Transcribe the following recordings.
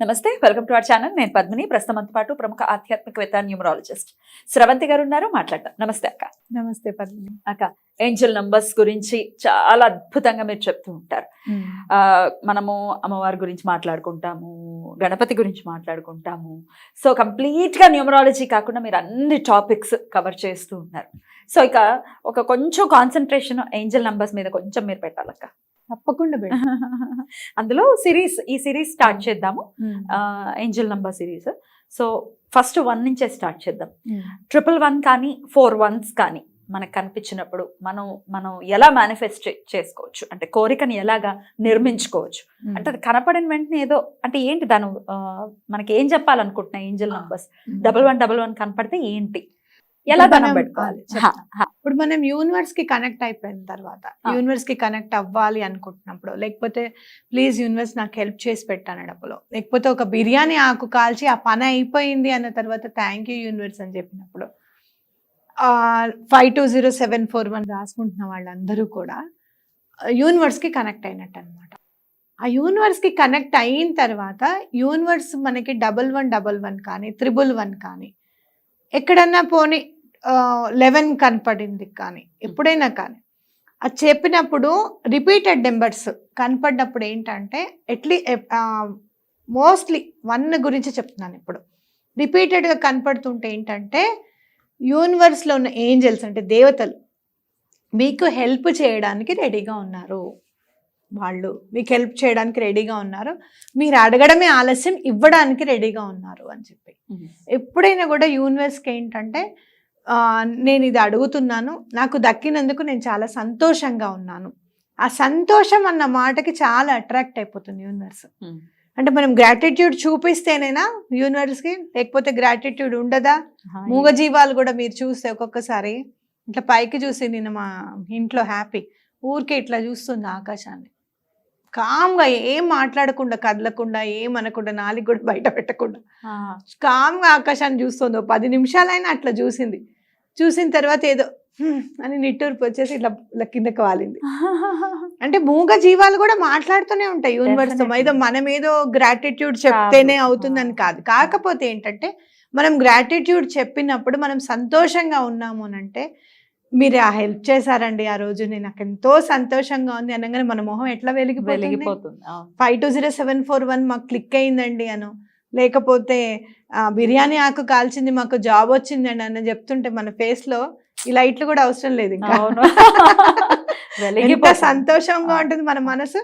నమస్తే welcome to our channel. నేను పద్మిని ప్రస్తుతంతో పాటు ప్రముఖ ఆధ్యాత్మికవేత్త న్యూమరాలజిస్ట్ స్రవంతి గారు ఉన్నారు. మాట్లాడతాం నమస్తే అక్క. నమస్తే పద్మిని. అక్క ఏంజల్ నంబర్స్ గురించి చాలా అద్భుతంగా మీరు చెప్తూ ఉంటారు. ఆ, మనము అమ్మవారి గురించి మాట్లాడుకుంటాము గణపతి గురించి మాట్లాడుకుంటాము. సో కంప్లీట్గా న్యూమరాలజీ కాకుండా మీరు అన్ని టాపిక్స్ కవర్ చేస్తూ ఉన్నారు. సో ఇక ఒక కొంచెం కాన్సన్ట్రేషన్ ఏంజల్ నంబర్స్ మీద కొంచెం మీరు పెట్టాలక్క. తప్పకుండా. అందులో సిరీస్ ఈ సిరీస్ స్టార్ట్ చేద్దాము. Angel number series. So first one నుంచే స్టార్ట్ చేద్దాం. ట్రిపుల్ వన్ కానీ ఫోర్ వన్స్ కానీ మనకు కనిపించినప్పుడు మనం మనం ఎలా మేనిఫెస్ట్ చేసుకోవచ్చు? అంటే కోరికని ఎలాగా నిర్మించుకోవచ్చు? అంటే అది కనపడిన వెంటనే ఏదో అంటే ఏంటి దాని మనకి ఏం చెప్పాలనుకుంటున్నా angel numbers? Double one double one కనపడితే ఏంటి? ఎలా దండం పెట్టుకోవాలి. ఇప్పుడు మనం యూనివర్స్కి కనెక్ట్ అయిపోయిన తర్వాత. యూనివర్స్కి కనెక్ట్ అవ్వాలి అనుకుంటున్నప్పుడు లేకపోతే ప్లీజ్ యూనివర్స్ నాకు హెల్ప్ చేసి పెట్టానడప్పుడు లేకపోతే ఒక బిర్యానీ ఆకు కాల్చి ఆ పని అయిపోయింది అన్న తర్వాత థ్యాంక్ యూ యూనివర్స్ అని చెప్పినప్పుడు five two zero seven four one రాసుకుంటున్న వాళ్ళందరూ కూడా యూనివర్స్కి కనెక్ట్ అయినట్టు అనమాట ఆ యూనివర్స్కి కనెక్ట్ అయిన తర్వాత యూనివర్స్ మనకి డబల్ వన్ డబల్ వన్ కానీ త్రిబుల్ వన్ కానీ ఎక్కడన్నా పోనీ లెవెన్ కనపడింది కానీ ఎప్పుడైనా కానీ. అది చెప్పినప్పుడు రిపీటెడ్ నెంబర్స్ కనపడినప్పుడు ఏంటంటే ఎట్లీ మోస్ట్లీ వన్ గురించి చెప్తున్నాను ఇప్పుడు. రిపీటెడ్గా కనపడుతుంటే ఏంటంటే యూనివర్స్లో ఉన్న ఏంజల్స్ అంటే దేవతలు మీకు హెల్ప్ చేయడానికి రెడీగా ఉన్నారు. వాళ్ళు మీకు హెల్ప్ చేయడానికి రెడీగా ఉన్నారు. మీరు అడగడమే ఆలస్యం ఇవ్వడానికి రెడీగా ఉన్నారు అని చెప్పి. ఎప్పుడైనా కూడా యూనివర్స్కి ఏంటంటే నేను ఇది అడుగుతున్నాను. నాకు దక్కినందుకు నేను చాలా సంతోషంగా ఉన్నాను. ఆ సంతోషం అన్న మాటకి చాలా అట్రాక్ట్ అయిపోతుంది యూనివర్స్ Hmm. అంటే మనం గ్రాటిట్యూడ్ చూపిస్తేనేనా యూనివర్స్కి లేకపోతే గ్రాటిట్యూడ్ ఉండదా? మూగజీవాలు కూడా మీరు చూస్తే ఒక్కొక్కసారి ఇట్లా పైకి చూసి నేను మా ఇంట్లో హ్యాపీ ఊరికే ఇట్లా చూస్తుంది ఆకాశాన్ని. కామ్గా ఏం మాట్లాడకుండా కదలకుండా ఏం అనకుండా నాలుగు కూడా బయట పెట్టకుండా. కామ్గా ఆకాశాన్ని చూస్తుంది. పది నిమిషాలైనా అట్లా చూసింది. చూసిన తర్వాత ఏదో అని నిట్టూర్పు వచ్చేసి ఇట్లా కిందకి వాలింది. అంటే మూగ జీవాలు కూడా మాట్లాడుతూనే ఉంటాయి యూనివర్స్తో. ఏదో మనం ఏదో గ్రాటిట్యూడ్ చెప్తేనే. అవుతుందని కాదు. కాకపోతే ఏంటంటే మనం గ్రాటిట్యూడ్ చెప్పినప్పుడు మనం సంతోషంగా ఉన్నాము అని అంటే మీరు ఆ హెల్ప్ చేశారండి ఆ రోజు. నేను నాకు ఎంతో సంతోషంగా ఉంది అనగానే మన మొహం ఎట్లా వెలిగిపోతుంది? వెలిగిపోతుంది. Five two zero seven four one మాకు క్లిక్ అయిందండి అను. లేకపోతే బిర్యానీ ఆకు కాల్చింది మాకు జాబ్ వచ్చిందండి అని చెప్తుంటే మన face లో ఈ లైట్లు కూడా అవసరం లేదు ఇంకా ఎంత వెలిగిపోతుంది. సంతోషంగా. ఉంటుంది మన మనసు.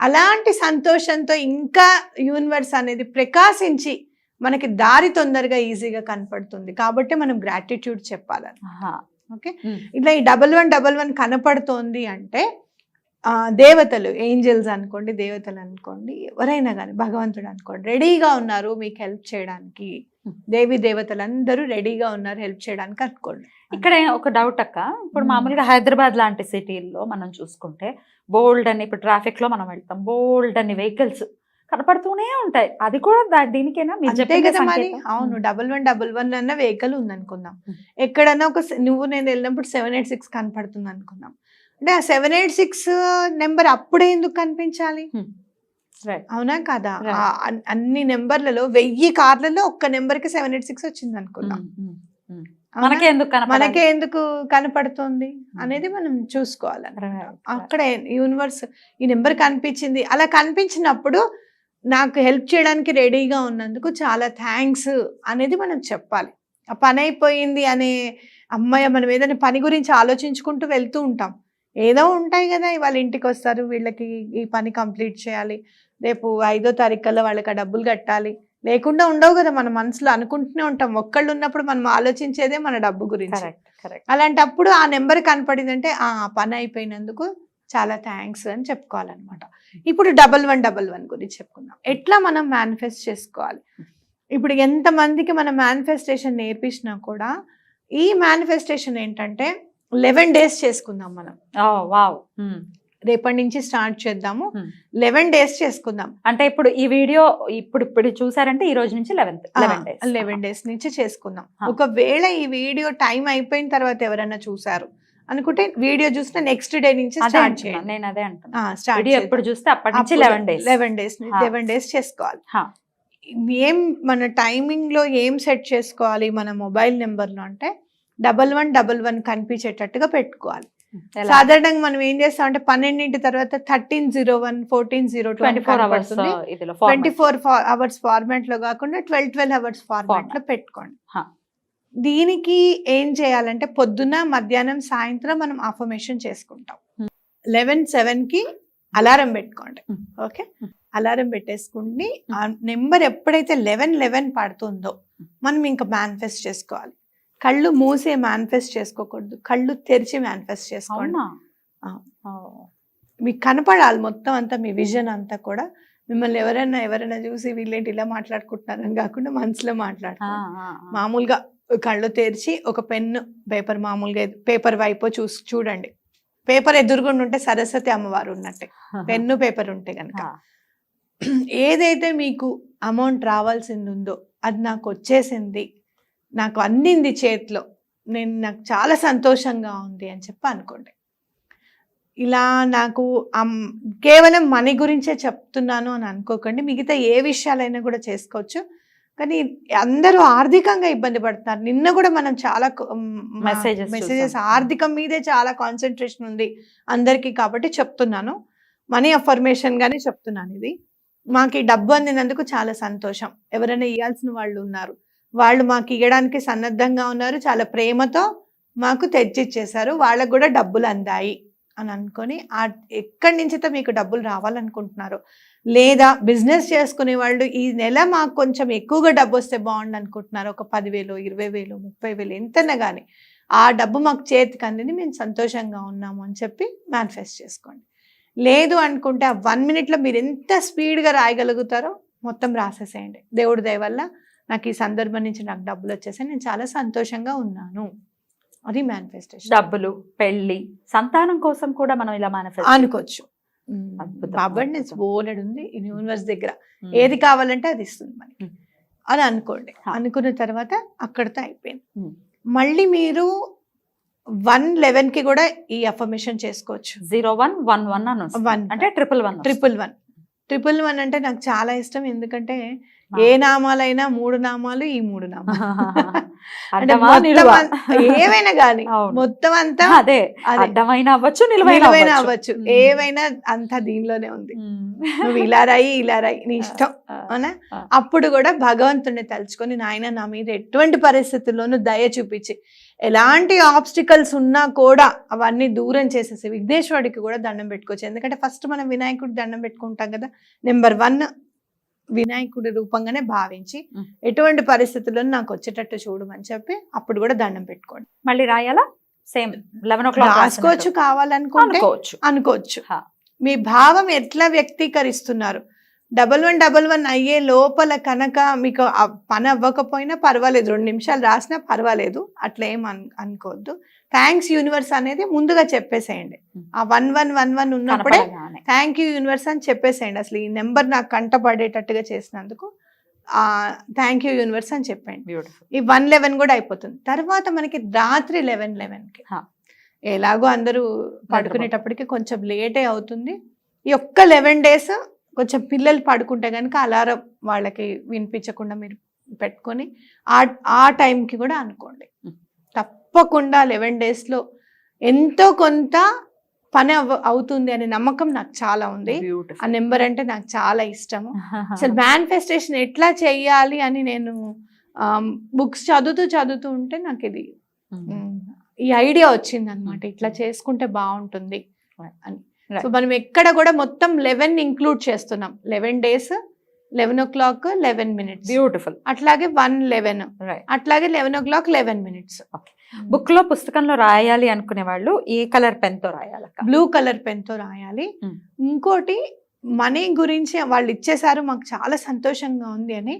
అలాంటి సంతోషంతో ఇంకా యూనివర్స్ అనేది ప్రకాశించి మనకి దారి తొందరగా ఈజీగా కనపడుతుంది కాబట్టి మనం గ్రాటిట్యూడ్ చెప్పాలని ఆహా. ఓకే. ఇట్లా ఈ డబల్ వన్ డబల్ వన్ కనపడుతోంది అంటే దేవతలు ఏంజల్స్ అనుకోండి దేవతలు అనుకోండి ఎవరైనా కానీ భగవంతుడు అనుకోండి రెడీగా ఉన్నారు మీకు హెల్ప్ చేయడానికి Hmm. దేవి దేవతలు అందరూ రెడీగా ఉన్నారు హెల్ప్ చేయడానికి అనుకోండి ఇక్కడ ఒక డౌట్ అక్క ఇప్పుడు మ్మ్. మామూలుగా హైదరాబాద్ లాంటి సిటీల్లో మనం చూసుకుంటే బోల్డ్ అని ఇప్పుడు ట్రాఫిక్లో మనం వెళ్తాం బోల్డ్ అని వెహికల్స్ కనపడుతూనే ఉంటాయి అది కూడా దీనికేనా? అవును. డబల్ వన్ డబల్ వన్ అన్న వెహికల్ ఉంది అనుకుందాం Hmm. ఎక్కడన్నా ఒక నువ్వు నేను వెళ్ళినప్పుడు సెవెన్ ఎయిట్ సిక్స్ కనపడుతుంది అనుకుందాం అంటే ఆ సెవెన్ ఎయిట్ సిక్స్ నెంబర్ అప్పుడే ఎందుకు కనిపించాలి Right. అవునా కదా అన్ని నెంబర్లలో వెయ్యి కార్లలో ఒక్క నెంబర్కి సెవెన్ ఎయిట్ సిక్స్ వచ్చింది అనుకుందాం. అవునా? మనకే ఎందుకు? మనకే ఎందుకు కనపడుతుంది అనేది మనం చూసుకోవాలి. అక్కడ యూనివర్స్ ఈ నెంబర్ కనిపించింది అలా కనిపించినప్పుడు నాకు హెల్ప్ చేయడానికి రెడీగా ఉన్నందుకు చాలా థ్యాంక్స్ అనేది మనం చెప్పాలి ఆ పని అయిపోయింది అనే అమ్మాయి మనం ఏదైనా పని గురించి ఆలోచించుకుంటూ వెళ్తూ ఉంటాం ఏదో ఉంటాయి కదా ఇవాళ ఇంటికి వస్తారు వీళ్ళకి ఈ పని కంప్లీట్ చేయాలి. రేపు ఐదో తారీఖు కల్లా వాళ్ళకి ఆ డబ్బులు కట్టాలి. లేకుండా ఉండవు కదా మన మనసులో అనుకుంటూనే ఉంటాం. ఒక్కళ్ళు ఉన్నప్పుడు మనం ఆలోచించేదే మన డబ్బు గురించి. అలాంటప్పుడు ఆ నెంబర్ కనపడిందంటే ఆ పని అయిపోయినందుకు చాలా థ్యాంక్స్ అని చెప్పుకోవాలన్నమాట. ఇప్పుడు డబల్ వన్ డబల్ వన్ గురించి చెప్పుకుందాం. ఎట్లా మనం మేనిఫెస్ట్ చేసుకోవాలి? ఇప్పుడు ఎంతమందికి మనం మేనిఫెస్టేషన్ నేర్పించినా కూడా ఈ మేనిఫెస్టేషన్ ఏంటంటే లెవెన్ డేస్ చేసుకుందాం మనం. వావ్. రేపటి నుంచి స్టార్ట్ చేద్దాము. లెవెన్ డేస్ చేసుకుందాం. అంటే ఇప్పుడు ఈ వీడియో ఇప్పుడు ఇప్పుడు చూసారంటే ఈ రోజు నుంచి eleventh eleven days. Eleven days నుంచి చేసుకుందాం. ఒకవేళ ఈ వీడియో టైం అయిపోయిన తర్వాత ఎవరైనా చూసారు అనుకుంటే వీడియో చూసిన నెక్స్ట్ డే నుంచి స్టార్ట్ చేయండి. నేను అదే అంటున్నా. స్టార్ట్ వీడియో ఎప్పుడు చూస్తే అప్పటి నుంచి eleven days. Eleven days. Eleven days చేసుకోవాలి. ఏం మన టైమింగ్లో ఏం సెట్ చేసుకోవాలి మన మొబైల్ నెంబర్లో అంటే డబల్ వన్ డబల్ వన్ కనిపించేటట్టుగా పెట్టుకోవాలి. సాధారణంగా మనం ఏం చేస్తాం అంటే పన్నెండింటి తర్వాత thirteen zero one fourteen zero twenty four hours twenty four hours ఫార్మాట్లో కాకుండా ట్వెల్వ్ ట్వెల్వ్ అవర్స్ ఫార్మాట్లో పెట్టుకోండి. దీనికి ఏం చేయాలంటే పొద్దున మధ్యాహ్నం సాయంత్రం మనం అఫర్మేషన్ చేసుకుంటాం. Hmm. లెవెన్ సెవెన్కి అలారం పెట్టుకోండి. Hmm. ఓకే? Hmm. అలారం పెట్టేసుకుని ఆ నెంబర్ ఎప్పుడైతే లెవెన్ లెవెన్ పడుతుందో మనం ఇంకా మేనిఫెస్ట్ చేసుకోవాలి. కళ్ళు మూసే మేనిఫెస్ట్ చేసుకోకూడదు. కళ్ళు తెరిచి మేనిఫెస్ట్ చేసుకోండి. మీకు కనపడాలి మొత్తం అంతా మీ విజన్ అంతా కూడా. మిమ్మల్ని ఎవరైనా ఎవరైనా చూసి వీళ్ళేంటి ఇలా మాట్లాడుకుంటున్నారని కాకుండా మనసులో ఆ. మామూలుగా కళ్ళు తెరిచి ఒక పెన్ను పేపర్ మామూలుగా పేపర్ వైపు చూసి చూడండి. పేపర్ ఎదురుగుండా ఉంటే సరస్వతి అమ్మవారు ఉన్నట్టే. పెన్ను పేపర్ ఉంటే కనుక. ఏదైతే మీకు అమౌంట్ రావాల్సింది ఉందో అది నాకు వచ్చేసింది నాకు అందింది చేతిలో. నేను నాకు చాలా సంతోషంగా ఉంది అని చెప్పి అనుకోండి. ఇలా నాకు కేవలం మనీ గురించే చెప్తున్నాను అని అనుకోకండి. మిగతా ఏ విషయాలైనా కూడా చేసుకోవచ్చు. కానీ అందరూ ఆర్థికంగా ఇబ్బంది పడుతున్నారు. నిన్న కూడా మనం చాలా మెసేజెస్ చూసాం. ఆర్థికం మీదే చాలా కాన్సన్ట్రేషన్ ఉంది అందరికీ కాబట్టి చెప్తున్నాను. మనీ అఫర్మేషన్ గానే చెప్తున్నాను ఇది. మాకు డబ్బు అందినందుకు చాలా సంతోషం. ఎవరైనా ఇవ్వాల్సిన వాళ్ళు ఉన్నారు. వాళ్ళు మాకు ఇవ్వడానికి సన్నద్ధంగా ఉన్నారు చాలా ప్రేమతో మాకు తెచ్చిచ్చేశారు వాళ్ళకు కూడా డబ్బులు అందాయి అని అనుకొని ఆ ఎక్కడి నుంచితో మీకు డబ్బులు రావాలనుకుంటున్నారు? లేదా బిజినెస్ చేసుకునే వాళ్ళు ఈ నెల మాకు కొంచెం ఎక్కువగా డబ్బు వస్తే బాగుండు అనుకుంటున్నారు? ఒక పదివేలు ఇరవై వేలు ముప్పై వేలు ఎంతైనా కానీ ఆ డబ్బు మాకు చేతికి అందింది మేము సంతోషంగా ఉన్నాము అని చెప్పి మేనిఫెస్ట్ చేసుకోండి. లేదు అనుకుంటే ఆ వన్ మినిట్లో మీరు ఎంత స్పీడ్గా రాయగలుగుతారో మొత్తం రాసేసేయండి. దేవుడి దయ వల్ల నాకు ఈ సందర్భం నుంచి నాకు డబ్బులు వచ్చేసాయి నేను చాలా సంతోషంగా ఉన్నాను అది మేనిఫెస్టేషన్ డబ్బులు పెళ్ళి సంతానం కోసం కూడా మనం ఇలా మేనిఫెస్ట్ అనుకోవచ్చు అద్భుతం. బోలెడు ఉంది యూనివర్స్ దగ్గర ఏది కావాలంటే అది ఇస్తుంది మనకి. అని అనుకోండి. అనుకున్న తర్వాత అక్కడితో అయిపోయింది. మళ్ళీ మీరు వన్ లెవెన్కి కూడా ఈ అఫర్మేషన్ చేసుకోవచ్చు జీరో వన్ వన్ వన్ అని. One. అంటే triple one triple one triple one అంటే నాకు చాలా ఇష్టం ఎందుకంటే ఏ నామాలైనా మూడు నామాలు ఈ మూడు నామాలు. అంటే అడ్డమా మొత్తం ఏవైనా అంతా అదే. అడ్డమైన అవ్వచ్చు నిలువైన అవ్వచ్చు. ఏవైనా అంతా దీనిలోనే ఉంది. నువ్వు ఇలా రాయి ఇలా రాయి నీ ఇష్టం. అవునా. అప్పుడు కూడా భగవంతుడిని తలుచుకొని నాయన నా మీద ఎటువంటి పరిస్థితుల్లోనూ దయ చూపించి ఎలాంటి ఆబ్స్టికల్స్ ఉన్నా కూడా అవన్నీ దూరం చేసేసి విఘ్నేశ్వరుడికి కూడా దండం పెట్టుకోవచ్చు. ఎందుకంటే ఫస్ట్ మనం వినాయకుడికి దండం పెట్టుకుంటాం కదా. నెంబర్ వన్ వినాయకుడి రూపంగానే భావించి. ఎటువంటి పరిస్థితుల్లో నాకు వచ్చేటట్టు చూడమని చెప్పి అప్పుడు కూడా దండం పెట్టుకోండి. మళ్ళీ రాయాలా? సేమ్ లెవెన్ ఓ క్లాక్ రాసుకోవచ్చు కావాలనుకుంటే అనుకోవచ్చు. మీ భావం ఎట్లా వ్యక్తీకరిస్తున్నారు? డబల్ వన్ డబల్ వన్ అయ్యే లోపల కనుక మీకు పని అవ్వకపోయినా పర్వాలేదు. రెండు నిమిషాలు రాసినా పర్వాలేదు. అట్లా ఏం అన్ అనుకోవద్దు. థ్యాంక్స్ యూనివర్స్ అనేది ముందుగా చెప్పేసేయండి. ఆ వన్ వన్ వన్ వన్ ఉన్నప్పుడే. థ్యాంక్ యూ యూనివర్స్ అని చెప్పేసేయండి. అసలు ఈ నెంబర్ నాకు కంటపడేటట్టుగా చేసినందుకు థ్యాంక్ యూ యూనివర్స్ అని చెప్పండి. ఈ వన్ లెవెన్ కూడా అయిపోతుంది. తర్వాత మనకి రాత్రి లెవెన్ లెవెన్కి. ఎలాగో అందరూ పడుకునేటప్పటికి కొంచెం లేటే అవుతుంది. ఈ ఒక్క లెవెన్ డేస్ కొంచెం పిల్లలు పడుకుంటే కనుక అలారం వాళ్ళకి వినిపించకుండా మీరు పెట్టుకొని ఆ ఆ టైంకి కూడా అనుకోండి. తప్పకుండా లెవెన్ డేస్లో ఎంతో కొంత పని అవ అవుతుంది అనే నమ్మకం నాకు చాలా ఉంది. ఆ నెంబర్ అంటే నాకు చాలా ఇష్టము. అసలు మేనిఫెస్టేషన్ ఎట్లా చెయ్యాలి అని నేను బుక్స్ చదువుతూ చదువుతూ ఉంటే నాకు ఇది ఈ ఐడియా వచ్చింది అనమాట ఇట్లా చేసుకుంటే బాగుంటుంది అని. సో మనం ఎక్కడ కూడా మొత్తం లెవెన్ ఇంక్లూడ్ చేస్తున్నాం. Eleven days eleven o'clock eleven minutes beautiful అట్లాగే వన్ లెవెన్ అట్లాగే eleven o'clock eleven minutes బుక్లో పుస్తకంలో రాయాలి అనుకునే వాళ్ళు ఏ కలర్ పెన్తో రాయాలక్క. బ్లూ కలర్ పెన్తో రాయాలి. ఇంకోటి మనీ గురించి వాళ్ళు ఇచ్చేసారు మాకు చాలా సంతోషంగా ఉంది అని.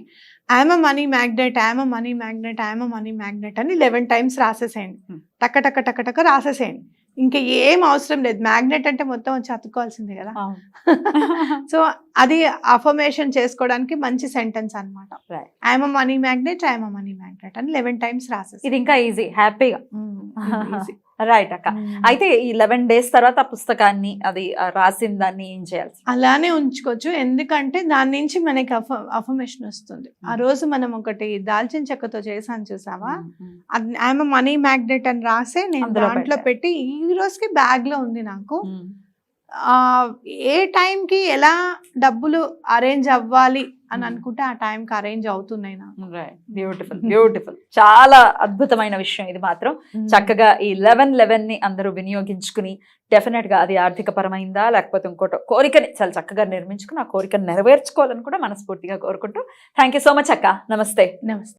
I'm money magnet I'm money magnet I'm money magnet అని లెవెన్ టైమ్స్ రాసేసేయండి. Hmm. టక టక టక టక రాసేసేయండి. ఇంకా ఏం అవసరం లేదు. మ్యాగ్నెట్ అంటే మొత్తం వచ్చి అతుక్కోవాల్సిందే కదా. సో అది అఫర్మేషన్ చేసుకోవడానికి మంచి సెంటెన్స్ అనమాట. I'm money magnet I'm money magnet అని లెవెన్ టైమ్స్ రాసేసి. ఇది ఇంకా ఈజీ హ్యాపీగా రైట్ అక్క. అయితే ఈ లెవెన్ డేస్ తర్వాత పుస్తకాన్ని అది రాసిన దాన్ని ఏం చేయాలి అలానే ఉంచుకోవచ్చు. ఎందుకంటే దాని నుంచి మనకి అఫ అఫర్మేషన్ వస్తుంది. ఆ రోజు మనం ఒకటి దాల్చిన చెక్కతో చేసాను చూసావా? ఆమె మనీ మ్యాగ్నెట్ అని రాసే నేను దాంట్లో పెట్టా. ఈ రోజుకి బ్యాగ్లో ఉంది నాకు. ఏ టైంకి ఎలా డబ్బులు అరేంజ్ అవ్వాలి అని Hmm. అనుకుంటే ఆ టైంకి అరేంజ్ అవుతున్నాయి బ్యూటిఫుల్ బ్యూటిఫుల్ చాలా అద్భుతమైన విషయం ఇది మాత్రం. చక్కగా ఈ లెవెన్ లెవెన్ని అందరూ వినియోగించుకుని డెఫినెట్గా అది ఆర్థిక పరమైందా లేకపోతే ఇంకోటో కోరికని చాలా చక్కగా నిర్మించుకుని ఆ కోరికను నెరవేర్చుకోవాలని కూడా మనస్ఫూర్తిగా కోరుకుంటూ. థ్యాంక్ యూ సో మచ్ అక్క. నమస్తే. నమస్తే.